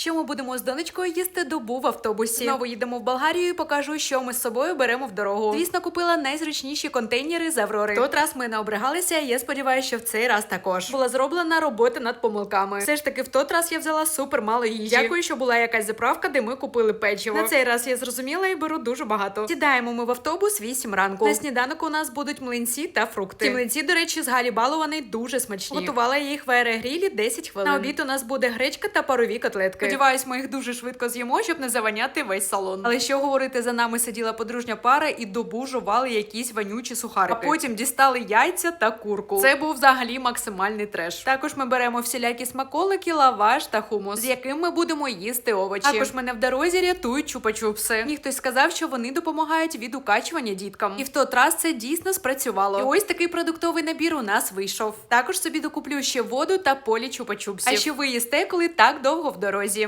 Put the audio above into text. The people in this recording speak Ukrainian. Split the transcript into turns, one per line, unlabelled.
Що ми будемо з донечкою їсти добу в автобусі. Знову їдемо в Болгарію і покажу, що ми з собою беремо в дорогу. Звісно, купила найзручніші контейнери з Аврори. Тот раз ми не обригалися. і Я сподіваюся, що в цей раз також була зроблена робота над помилками. Все ж таки, в той раз я взяла супер мало їжі. Дякую, що була якась заправка, де ми купили печиво. На цей раз я зрозуміла і беру дуже багато. Сідаємо ми в автобус 8 ранку. На сніданок у нас будуть млинці та фрукти. Ті млинці, до речі, з Галі Балований дуже смачні. Готувала я їх в аерогрілі 10 хвилин. На обід у нас буде гречка та парові котлетки. Сподіваюсь, ми їх дуже швидко з'їмо, щоб не заваняти весь салон. Але що говорити, за нами сиділа подружня пара і добу жували якісь вонючі сухарики. А потім дістали яйця та курку. Це був взагалі максимальний треш. Також ми беремо всілякі смаколики, лаваш та хумус, з яким ми будемо їсти овочі. Також мене в дорозі рятують чупа-чупси. Мені хтось сказав, що вони допомагають від укачування діткам. І в той раз це дійсно спрацювало. І ось такий продуктовий набір у нас вийшов. Також собі докуплю ще воду та полі чупа-чупсів. А що ви їсте, коли так довго в дорозі?